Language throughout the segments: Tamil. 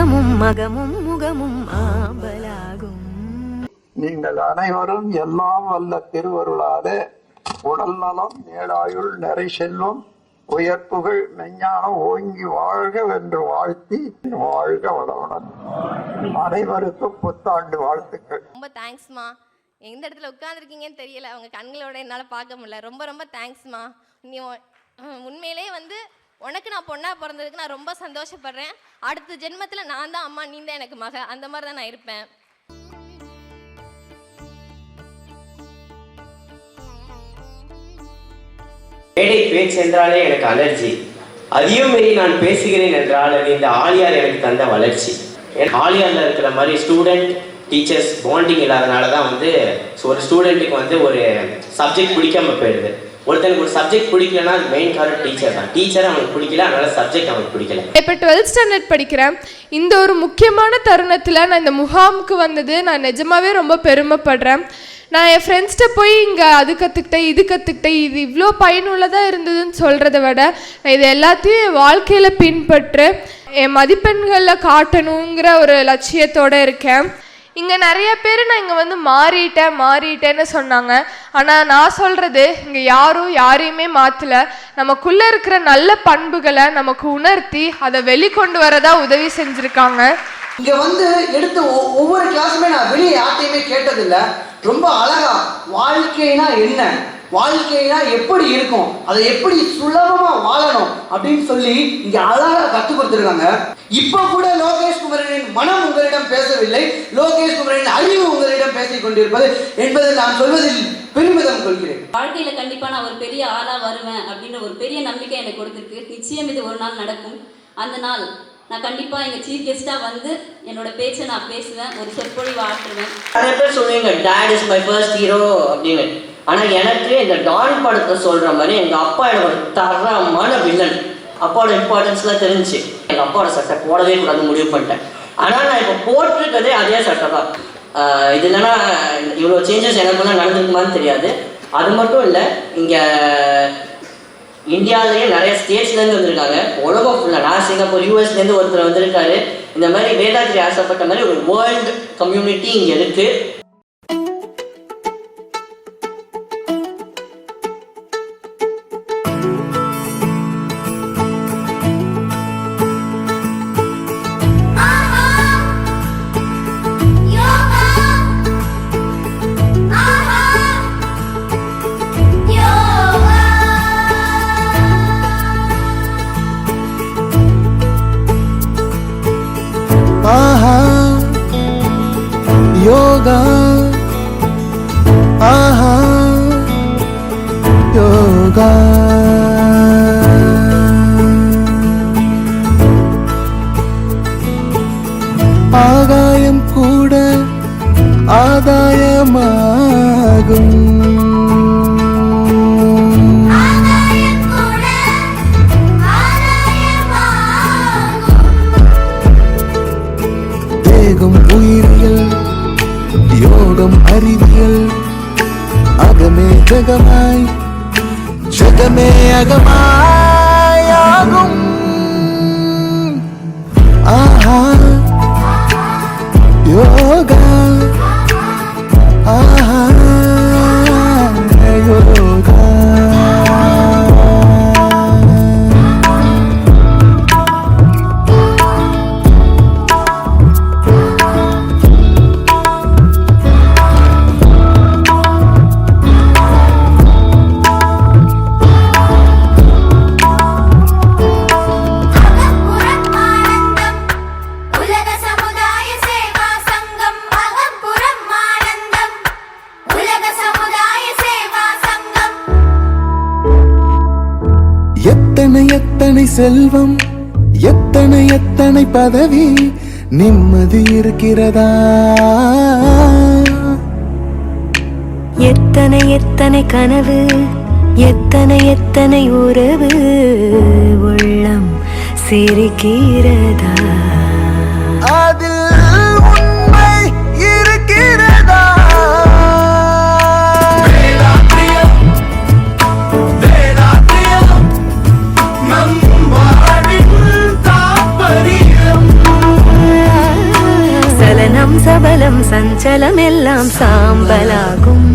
குணமும் மகமும் முகமும் ஆம்பலாகும் நீங்கள் அனைவரும் எல்லாம் வல்ல திருவருளாலே உடல் நலம் நேடாயுள் நிறை செல்வம் உயர்ப்புகள் மெஞ்ஞானம் ஓங்கி வாழ்க என்று வாழ்த்தி வாழ்க வளமுடன் அனைவருக்கும் புத்தாண்டு வாழ்த்துக்கள். ரொம்ப தேங்க்ஸ்மா எந்த இடத்துல உட்காந்துருக்கீங்கன்னு தெரியல. அவங்க கண்களோட என்னால் பார்க்க முடியல. ரொம்ப ரொம்ப தேங்க்ஸ்மா நீ உ- அஹ் உண்மையிலே வந்து உனக்கு நான் பொண்ணாக பிறந்ததுக்கு நான் ரொம்ப சந்தோஷப்படுறேன். அடுத்த ஜென்மத்தில் நான் தான் அம்மா நீ தான் எனக்கு மக. அந்த மாதிரி தான் நான் இருப்பேன். மேடை பேச்சு என்றாலே எனக்கு அலர்ஜி. அதையும் மீறி நான் பேசுகிறேன் என்றால் அது இந்த ஆலியார் எனக்கு தந்த வளர்ச்சி. ஆலியாரில் இருக்கிற மாதிரி ஸ்டூடெண்ட் டீச்சர்ஸ் பாண்டிங் இல்லாதனால தான் வந்து ஒரு ஸ்டூடெண்ட்டுக்கு வந்து ஒரு சப்ஜெக்ட் பிடிக்காம போயிடுது. ஒருத்தனுக்கு ஒரு சப்ஜெக்ட் பிடிக்கலன்னா அது மெயின் காரணம் டீச்சர் தான். டீச்சர் அவனுக்கு பிடிக்கல அதனால சப்ஜெக்ட் அவனுக்கு பிடிக்கல. இப்போ டுவெல்த் ஸ்டாண்டர்ட் படிக்கிறேன். இந்த ஒரு முக்கியமான தருணத்தில் நான் இந்த முகாமுக்கு வந்தது நான் நிஜமாவே ரொம்ப பெருமைப்படுறேன். நான் என் ஃப்ரெண்ட்ஸ்கிட்ட போய் இங்கே அது கற்றுக்கிட்டேன் இது கற்றுக்கிட்டேன் இது இவ்வளோ பயனுள்ளதாக இருந்ததுன்னு சொல்கிறத விட நான் இது எல்லாத்தையும் என் வாழ்க்கையில் பின்பற்று என் மதிப்பெண்களில் காட்டணுங்கிற ஒரு லட்சியத்தோடு இருக்கேன். இங்கே நிறைய பேர் நான் இங்கே வந்து மாறிட்டேன் மாறிட்டேன்னு சொன்னாங்க. ஆனால் நான் சொல்கிறது இங்கே யாரும் யாரையுமே மாற்றலை நமக்குள்ளே இருக்கிற நல்ல பண்புகளை நமக்கு உணர்த்தி அதை வெளிக்கொண்டு வரதா உதவி செஞ்சுருக்காங்க. இங்கே வந்து எடுத்து ஒவ்வொரு கிளாஸுமே நான் வெளியே யார்ட்டையுமே கேட்டதில்லை. ரொம்ப அழகா வாழ்க்கைனா என்ன? வாழ்க்கைனா எப்படி இருக்கும்? அதை எப்படி சுலபமா வாழணும்? அப்படின்னு சொல்லி இங்க அழகா கத்து கொடுத்துருக்காங்க. இப்ப கூட லோகேஷ் குமரனின் மனம் உங்களிடம் பேசவில்லை. லோகேஷ் குமரனின் அறிவு உங்களிடம் பேசிக் கொண்டிருப்பது என்பதை நான் சொல்வதில் பெருமிதம் கொள்கிறேன். வாழ்க்கையில கண்டிப்பா நான் ஒரு பெரிய ஆளா வருவேன் அப்படின்ற ஒரு பெரிய நம்பிக்கை எனக்கு கொடுத்துருக்கு. நிச்சயம் இது ஒரு நாள் நடக்கும். அந்த நாள் நான் கண்டிப்பா எங்க சீஃப் கெஸ்டா வந்து என்னோட பேச்சை நான் பேசுவேன். ஒரு சொற்பொழிவு ஆற்றுவேன். நிறைய பேர் சொல்லுவீங்க dad is my first hero அப்படின்னு. ஆனால் எனக்கு இந்த டான் படத்தை சொல்கிற மாதிரி எங்கள் அப்பா எனக்கு ஒரு தரமான வில்லன். அப்பாவோட இம்பார்ட்டன்ஸ்லாம் தெரிஞ்சு எங்கள் அப்பாவோட சட்டை போடவே கூடாது முடிவு பண்ணிட்டேன். ஆனால் நான் இப்போ போட்டிருக்கதே அதே சட்டை தான். இது இல்லைன்னா இவ்வளோ சேஞ்சஸ் எனக்குலாம் நடந்திருக்குமான்னு தெரியாது. அது மட்டும் இல்லை இங்கே இந்தியாவிலேயே நிறைய ஸ்டேட்ஸ்லேருந்து வந்திருக்காங்க. உலகம் ஃபுல்லாக நான் சிங்கப்பூர் யூஎஸ்லேருந்து ஒருத்தர் வந்திருக்காரு. இந்த மாதிரி வேதாத்திரி ஆசைப்பட்ட மாதிரி ஒரு வேர்ல்டு கம்யூனிட்டி இங்கே இருக்குது யோகா ஆஹா யோகா அகமே ஜகமாய் ஜகமே அகமாயாகும் எத்தனை எத்தனை செல்வம் எத்தனை எத்தனை பதவி நிம்மதி இருக்கிறதா? எத்தனை எத்தனை கனவு எத்தனை எத்தனை உறவு உள்ளம் சிரிக்கிறதா? அதில் சஞ்சலம் எல்லாம் சாம்பலாகும்.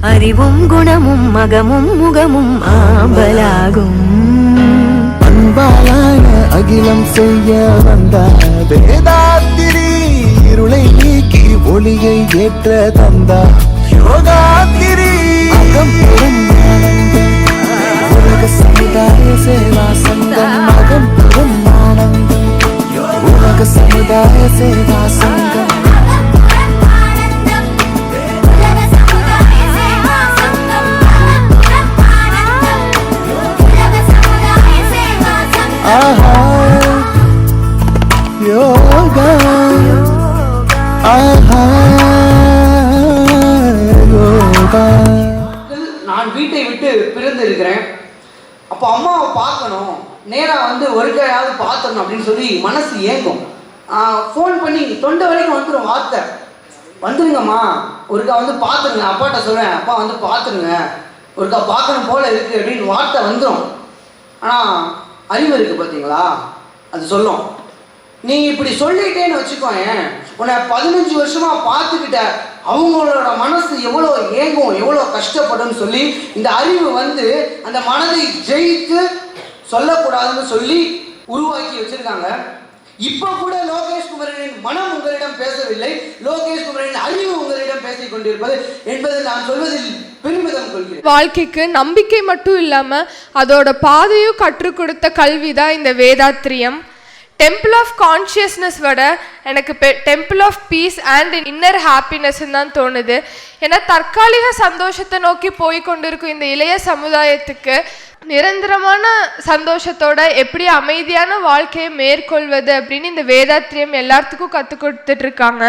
அறிவும் குணமும் மகமும் முகமும் ஆம்பலாகும். அன்பாலான அகிலம் செய்ய வந்த வேதாத்திரி இருளை நீக்கி ஒளியை ஏற்ற தந்தா. யோகாத்திரி. உலக சமுதாய சேவா சங்கம். மகம் பெரும் ஆனந்தம் உலக சமுதாய சேவா சங்கம். ஆஹா யோகா ஆஹா யோகா நான் வீட்டை விட்டு பிறந்திருக்கிறேன். அப்போ அம்மாவை பார்க்கணும். நேராக வந்து ஒருக்கையாவது பார்த்துடணும் அப்படின்னு சொல்லி மனசு ஏங்கும். ஃபோன் பண்ணி தொண்டை வரைக்கும் வந்துடும் வார்த்தை. வந்துருங்கம்மா. ஒருக்கா வந்து பார்த்துருங்க. அப்பாட்ட சொல்கிறேன் அப்பா வந்து பார்த்துருங்க. ஒருக்கா பார்க்கணும் போல இருக்குது அப்படின்னு வார்த்தை வந்துடும் ஆனால் அறிவு இருக்குது பார்த்தீங்களா அது சொல்லும் நீ இப்படி சொல்லிட்டேன்னு வச்சுக்கோயேன் உன்னை பதினஞ்சு வருஷமா பார்த்துக்கிட்ட அவங்களோட மனசு எவ்வளோ ஏங்கும் எவ்வளோ கஷ்டப்படும்னு சொல்லி இந்த அறிவு வந்து அந்த மனதை ஜெயித்து சொல்லக்கூடாதுன்னு சொல்லி உருவாக்கி வச்சிருக்காங்க. இப்போ கூட லோகேஷ் குமரனின் மனம் உங்களிடம் பேசவில்லை. லோகேஷ் குமரனின் அறிவு உங்களிடம் பேசிக் கொண்டிருப்பது என்பதை நான் சொல்வதில் வாழ்க்கைக்கு நம்பிக்கை மட்டும் இல்லாமல் அதோட பாதையும் கற்றுக் கொடுத்த கல்வி தான் இந்த வேதாத்திரியம். டெம்பிள் ஆஃப் கான்ஷியஸ்னஸ் விட எனக்கு temple of peace and inner happiness தான் தோணுது. ஏன்னா தற்காலிக சந்தோஷத்தை நோக்கி போய் கொண்டிருக்கும் இந்த இளைய சமுதாயத்துக்கு நிரந்தரமான சந்தோஷத்தோட எப்படி அமைதியான வாழ்க்கையை மேற்கொள்வது அப்படின்னு இந்த வேதாத்திரியம் எல்லாத்துக்கும் கற்றுக் கொடுத்துட்ருக்காங்க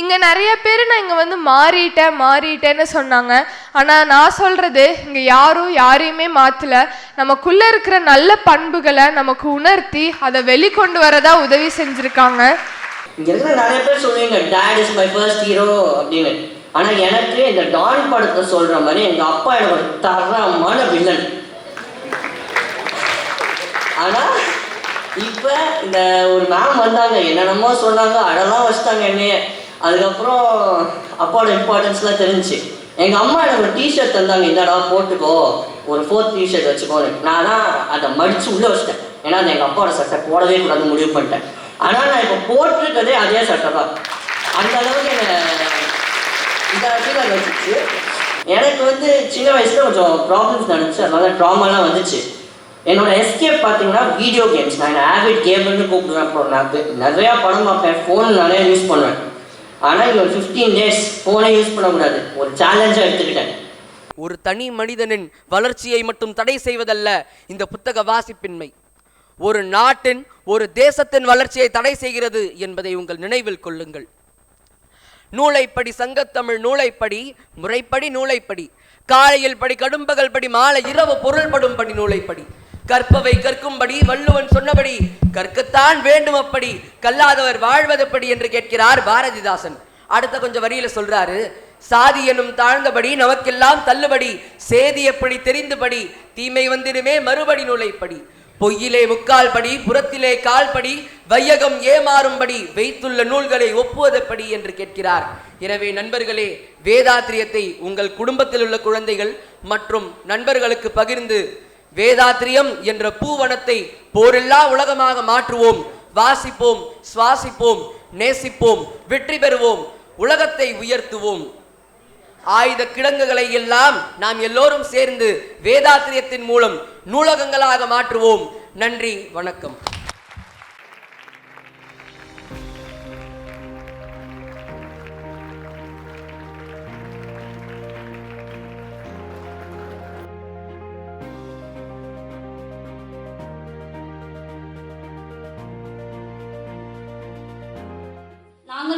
இங்கே நிறைய பேர் நான் இங்கே வந்து மாறிட்டேன் மாறிட்டேன்னு சொன்னாங்க. ஆனால் நான் சொல்கிறது இங்கே யாரும் யாரையுமே மாற்றல நமக்குள்ளே இருக்கிற நல்ல பண்புகளை நமக்கு உணர்த்தி அதை வெளிக்கொண்டு வரதா உதவி செஞ்சுருக்காங்க. இங்க இருக்கிற நிறைய பேர் சொல்லுவீங்க dad is my first hero அப்படின்னு. ஆனால் எனக்கு இந்த டான் படத்தை சொல்கிற மாதிரி எங்கள் அப்பா எனக்கு ஒரு தரமான வில்லன். ஆனால் இப்போ இந்த ஒரு மேம் வந்தாங்க என்னென்னமோ சொன்னாங்க அடலாம் வச்சுட்டாங்க என்னைய. அதுக்கப்புறம் அப்பாவோட இம்பார்ட்டன்ஸ்லாம் தெரிஞ்சுச்சு. எங்கள் அம்மா எனக்கு ஒரு டிஷர்ட் தந்தாங்க இந்தாடா போட்டுக்கோ. ஒரு ஃபோர்த் டிஷர்ட் வச்சுக்கோன்னு. நான் தான் அதை மடித்து உள்ளே வச்சிட்டேன். ஏன்னா அது எங்கள் அப்பாவோட சட்டை. போடவே கூடாதுன்னு முடிவு பண்ணிட்டேன். ஆனால் நான் இப்போ போட்டிருக்கதே அதே சட்டை தான். அந்த அளவுக்கு இந்த ஃபீல் வச்சுச்சு. எனக்கு வந்து சின்ன வயசுல கொஞ்சம் ப்ராப்ளம்ஸ் நடந்துச்சு. அதனால ட்ராமாலாம் வந்துச்சு. என்னோட எஸ்கேப் பார்த்தீங்கன்னா வீடியோ கேம்ஸ் நான் ஆவிட் கேம்னு கூப்பிடுவேன் அப்புறம். நான் நிறையா படம் பார்ப்பேன். ஃபோன் நிறையா யூஸ் பண்ணுவேன். ஆனால் இங்கே ஒரு ஃபிஃப்டீன் டேஸ் ஃபோனை யூஸ் பண்ணக்கூடாது. ஒரு சேலஞ்சாக எடுத்துக்கிட்டேன். ஒரு தனி மனிதனின் வளர்ச்சியை மட்டும் தடை செய்வதல்ல இந்த புத்தக வாசிப்பின்மை. ஒரு நாட்டின் ஒரு தேசத்தின் வளர்ச்சியை தடை செய்கிறது என்பதை உங்கள் நினைவில் கொள்ளுங்கள். நூலைப்படி சங்கத்தமிழ் நூலைப்படி முறைப்படி நூலைப்படி காலையில் படி கடும்பகல் படி மாலை இரவு பொருள்படும் படி நூலைப்படி. கற்பவை கற்கும்படி வள்ளுவன் சொன்னபடி கற்கத்தான் வேண்டும் அப்படி கல்லாதவர் வாழ்வதப்படி என்று கேட்கிறார் பாரதிதாசன். அடுத்த கொஞ்சம் வரியில சொல்றாரு சாதி எனும் தாழ்ந்தபடி நமக்கெல்லாம் தள்ளுபடி சேதி எப்படி தெரிந்துபடி தீமை வந்திடுமே மறுபடி நூலைப்படி பொய்யிலே முக்கால் படி புறத்திலே கால்படி வையகம் ஏமாறும்படி வைத்துள்ள நூல்களை ஒப்புவதப்படி என்று கேட்கிறார். எனவே நண்பர்களே வேதாத்திரியத்தை உங்கள் குடும்பத்தில் உள்ள குழந்தைகள் மற்றும் நண்பர்களுக்கு பகிர்ந்து வேதாத்திரியம் என்ற பூவனத்தை போரில்லா உலகமாக மாற்றுவோம். வாசிப்போம் சுவாசிப்போம் நேசிப்போம் வெற்றி பெறுவோம் உலகத்தை உயர்த்துவோம். ஆயுத கிடங்குகளை எல்லாம் நாம் எல்லோரும் சேர்ந்து வேதாத்திரியத்தின் மூலம் நூலகங்களாக மாற்றுவோம். நன்றி வணக்கம்.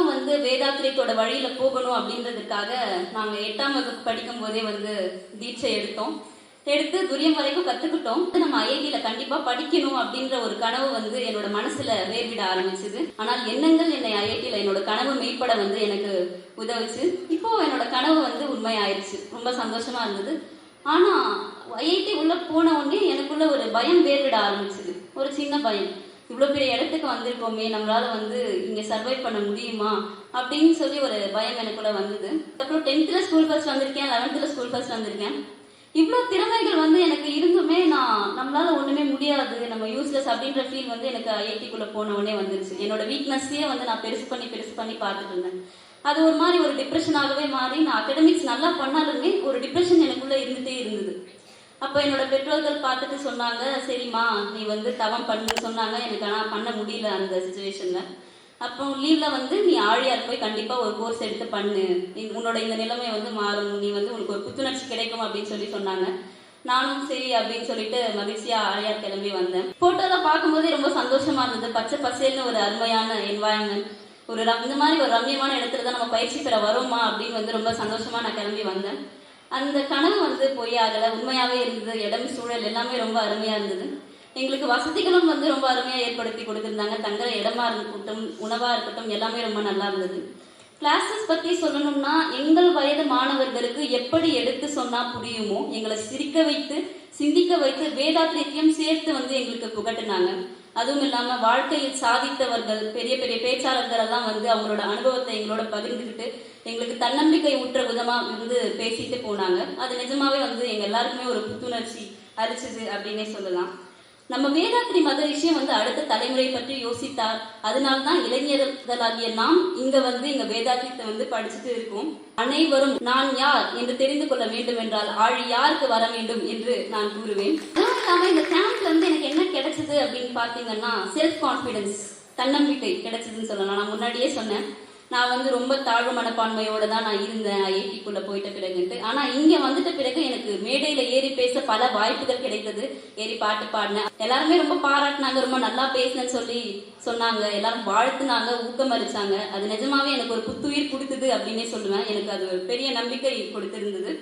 நாங்களும் வந்து வேதாத்திரியத்தோட வழியில போகணும் அப்படின்றதுக்காக நாங்க எட்டாம் வகுப்பு படிக்கும் போதே வந்து தீட்சை எடுத்தோம். எடுத்து துரியம் வரைக்கும் கத்துக்கிட்டோம். நம்ம ஐஐடியில கண்டிப்பா படிக்கணும் அப்படின்ற ஒரு கனவு வந்து என்னோட மனசுல வேர்விட ஆரம்பிச்சது. ஆனால் எண்ணங்கள் என்னை ஐஐடியில என்னோட கனவு மெய்ப்பட வந்து எனக்கு உதவுச்சு. இப்போ என்னோட கனவு வந்து உண்மையாயிருச்சு. ரொம்ப சந்தோஷமா இருந்தது. ஆனா ஐஐடி உள்ள போன உடனே எனக்குள்ள ஒரு பயம் வேர்விட ஆரம்பிச்சது. ஒரு சின்ன பயம். இவ்வளோ பெரிய இடத்துக்கு வந்திருக்கோமே நம்மளால் வந்து இங்கே சர்வை பண்ண முடியுமா? அப்படின்னு சொல்லி ஒரு பயம் எனக்குள்ள வந்தது. அப்புறம் டென்த்தில் ஸ்கூல் ஃபர்ஸ்ட் வந்திருக்கேன் லெவன்த்தில் ஸ்கூல் ஃபர்ஸ்ட் வந்திருக்கேன். இவ்வளோ திறமைகள் வந்து எனக்கு இருந்துமே நான் நம்மளால் ஒன்றுமே முடியாது. நம்ம யூஸ்லெஸ் அப்படின்ற ஃபீல் வந்து எனக்கு ஐஐடிக்குள்ளே போன உடனே வந்துருச்சு. என்னோட வீக்னஸ்ஸே வந்து நான் பெருசு பண்ணி பெருசு பண்ணி பார்த்துட்டு இருந்தேன். அது ஒரு மாதிரி ஒரு டிப்ரெஷனாகவே மாறி நான் அகடமிக்ஸ் நல்லா பண்ணாலுமே ஒரு டிப்ரெஷன் எனக்குள்ளே இருந்துகிட்டே இருந்தது. அப்போ என்னோட பெற்றோர்கள் பார்த்துட்டு சொன்னாங்க சரிம்மா நீ வந்து தவம் பண்ணுன்னு சொன்னாங்க. எனக்கு ஆனால் பண்ண முடியல அந்த சுச்சுவேஷனில் அப்போ லீவில் வந்து நீ ஆழியார் போய் கண்டிப்பாக ஒரு கோர்ஸ் எடுத்து பண்ணு. நீ- உன்னோட இந்த நிலைமை வந்து மாறும். நீ வந்து உனக்கு ஒரு புத்துணர்ச்சி கிடைக்கும் அப்படின்னு சொல்லி சொன்னாங்க. நானும் சரி அப்படின்னு சொல்லிட்டு மகிழ்ச்சியா ஆழியார் கிளம்பி வந்தேன். போட்டோல பார்க்கும்போதே ரொம்ப சந்தோஷமா இருந்தது. பச்சை பசேல்னு ஒரு அருமையான என்வாயன்மெண்ட் ஒரு இந்த மாதிரி ஒரு ரம்மியமான இடத்துல தான் நம்ம பயிற்சி பெற வரோமா அப்படின்னு வந்து ரொம்ப சந்தோஷமா நான் கிளம்பி வந்தேன். அந்த கனவு வந்து பொய்யாகல உண்மையாகவே இருந்தது. இடம் சூழல் எல்லாமே ரொம்ப அருமையா இருந்தது. எங்களுக்கு வசதிகளும் வந்து ரொம்ப அருமையா ஏற்படுத்தி கொடுத்திருந்தாங்க. தங்குற இடமா இருக்கட்டும் உணவா இருக்கட்டும் எல்லாமே ரொம்ப நல்லா இருந்தது. கிளாஸஸ் பத்தி சொல்லணும்னா எங்கள் வயது மாணவர்களுக்கு எப்படி எடுத்து சொன்னா புரியுமோ எங்களை சிரிக்க வைத்து சிந்திக்க வைத்து வேதாத்திரியத்தையும் சேர்த்து வந்து எங்களுக்கு புகட்டினாங்க. அதுவும் இல்லாம வாழ்க்கையில் சாதித்தவர்கள் பெரிய பெரிய பேச்சாளர்கள் எல்லாம் வந்து அவங்களோட அனுபவத்தை எங்களோட பகிர்ந்துக்கிட்டு எங்களுக்கு தன்னம்பிக்கை ஊற்ற விதமா வந்து பேசிட்டு போனாங்க. அது நிஜமாவே வந்து எங்க எல்லாருக்குமே ஒரு புத்துணர்ச்சி அரிச்சது அப்படின்னே சொல்லலாம். நம்ம வேதாத்திரி மத விஷயம் வந்து அடுத்த தலைமுறை பற்றி யோசித்தார் அதனால்தான் இளைஞர்களாகிய நாம் இங்க வந்து இங்க வேதாத்திரத்தை வந்து படிச்சுட்டு இருக்கோம். அனைவரும் நான் யார் என்று தெரிந்து கொள்ள வேண்டும் என்றால் ஆழி யாருக்கு வர வேண்டும் என்று நான் கூறுவேன். அதுவும் இல்லாம இந்த கேம்ப்ல வந்து எனக்கு என்ன கிடைச்சது அப்படின்னு பாத்தீங்கன்னா செல்ஃப் கான்பிடன்ஸ் தன்னம்பிக்கை கிடைச்சதுன்னு சொல்லலாம். நான் முன்னாடியே சொன்னேன். நான் வந்து ரொம்ப தாழ்வு மனப்பான்மையோட தான் நான் இருந்தேன் ஐஐடிக்குள்ள போயிட்ட பிறகுன்ட்டு ஆனா இங்க வந்துட்ட பிறகு எனக்கு மேடையில ஏறி பேச பல வாய்ப்புகள் கிடைத்தது. ஏறி பாட்டு பாடினேன். எல்லாருமே ரொம்ப பாராட்டினாங்க ரொம்ப நல்லா பேசினேன்னு சொல்லி சொன்னாங்க. எல்லாரும் வாழ்த்துனாங்க ஊக்கமளிச்சாங்க அது நிஜமாவே எனக்கு ஒரு புத்துயிர் கொடுத்தது அப்படின்னே சொல்லுவேன். எனக்கு அது ஒரு பெரிய நம்பிக்கை கொடுத்திருந்தது.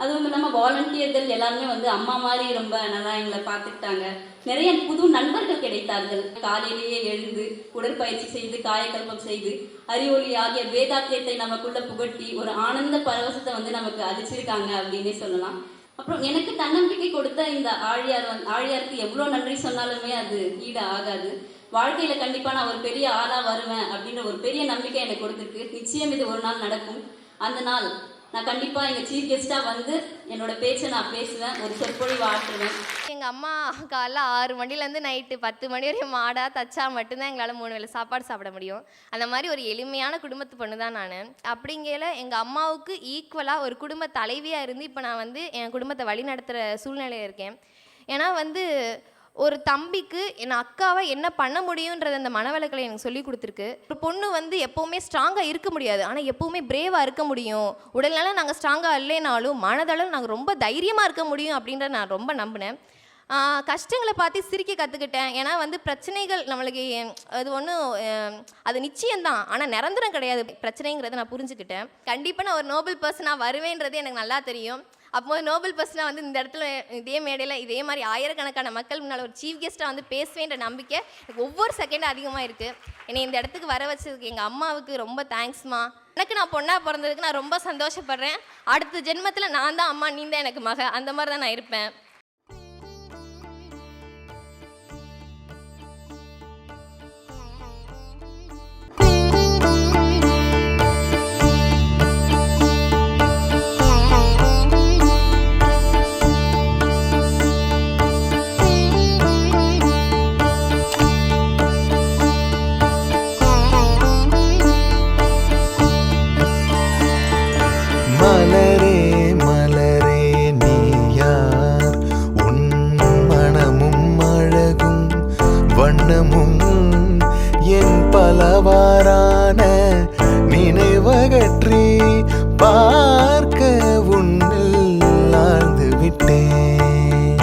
அதுவும் இல்லாமல் வாலண்டியர்கள் எல்லாருமே வந்து அம்மா மாதிரி ரொம்ப நல்லா எங்களை பார்த்துக்கிட்டாங்க. நிறைய புது நண்பர்கள் கிடைத்தார்கள். காலையிலேயே எழுந்து உடற்பயிற்சி செய்து காயக்கல்பம் செய்து அறிவொளி ஆகிய வேதாத்தியத்தை நமக்குள்ள புகட்டி ஒரு ஆனந்த பரவசத்தை வந்து நமக்கு அழிச்சிருக்காங்க அப்படின்னே சொல்லலாம். அப்புறம் எனக்கு தன்னம்பிக்கை கொடுத்த இந்த ஆழியார் வந்து ஆழியாருக்கு எவ்வளோ நன்றி சொன்னாலுமே அது ஈடு ஆகாது. வாழ்க்கையில கண்டிப்பா நான் ஒரு பெரிய ஆளா வருவேன் அப்படின்ற ஒரு பெரிய நம்பிக்கை எனக்கு கொடுத்துருக்கு. நிச்சயம் இது ஒரு நாள் நடக்கும். அந்த நாள் நான் கண்டிப்பாக எங்கள் சீஃப் கெஸ்ட்டாக வந்து என்னோட பேச்சை நான் பேசுவேன் ஒரு சொற்பொழிவு ஆற்றுவேன். எங்கள் அம்மா காலைல ஆறு மணிலேருந்து நைட்டு பத்து மணி வரையும் மாடாக தச்சா மட்டும்தான் எங்களால் மூணு வேளை சாப்பாடு சாப்பிட முடியும். அந்த மாதிரி ஒரு எளிமையான குடும்பத்து பொண்ணு தான் நான். அப்படிங்கையில் எங்கள் அம்மாவுக்கு ஈக்குவலாக ஒரு குடும்ப தலைவியாக இருந்து இப்போ நான் வந்து என் குடும்பத்தை வழி நடத்துகிற சூழ்நிலையில் இருக்கேன். ஏன்னா வந்து ஒரு தம்பிக்கு என் அக்காவை என்ன பண்ண முடியுன்றது அந்த மனவளக்கலை எனக்கு சொல்லி கொடுத்துருக்கு. ஒரு பொண்ணு வந்து எப்போவுமே ஸ்ட்ராங்காக இருக்க முடியாது. ஆனால் எப்போவுமே பிரேவாக இருக்க முடியும். உடல்நல நாங்கள் ஸ்ட்ராங்காக இல்லைனாலும் மனதளவு நாங்கள் ரொம்ப தைரியமாக இருக்க முடியும் அப்படின்றத நான் ரொம்ப நம்பினேன். கஷ்டங்களை பார்த்து சிரிக்க கற்றுக்கிட்டேன் ஏன்னா வந்து பிரச்சனைகள் நம்மளுக்கு அது ஒன்றும் அது நிச்சயம்தான். ஆனால் நிரந்தரம் கிடையாது. பிரச்சனைங்கிறத நான் புரிஞ்சுக்கிட்டேன். கண்டிப்பாக நான் ஒரு நோபல் பர்சனாக வருவேன்றது எனக்கு நல்லா தெரியும். அப்போ நோபல் பர்சனாக வந்து இந்த இடத்துல இதே மேடையில் இதே மாதிரி ஆயிரக்கணக்கான மக்கள் முன்னால் ஒரு சீஃப் கெஸ்ட்டாக வந்து பேசுவேன்ற நம்பிக்கை எனக்கு ஒவ்வொரு செகண்டும் அதிகமாக இருக்குது என்னை இந்த இடத்துக்கு வர வச்சதுக்கு எங்கள் அம்மாவுக்கு ரொம்ப தேங்க்ஸ்மா எனக்கு நான் பொண்ணாக பிறந்ததுக்கு நான் ரொம்ப சந்தோஷப்படுறேன். அடுத்த ஜென்மத்தில் நான் தான் அம்மா நீ தான் எனக்கு மக. அந்த மாதிரி தான் நான் இருப்பேன். வண்ணமும் என் பலவாறான நினைவகற்றி பார்க்க உன்னில் ஆழ்ந்து விட்டேன்.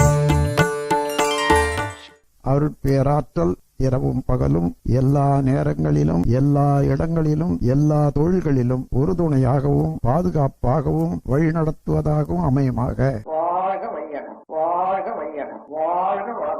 அருட்பேராற்றல் இரவும் பகலும் எல்லா நேரங்களிலும் எல்லா இடங்களிலும் எல்லா தொழில்களிலும் உறுதுணையாகவும் பாதுகாப்பாகவும் வழிநடத்துவதாகவும் அமையுமாக. வாழ்க வையகம் வாழ்க வையகம் வாழ்க.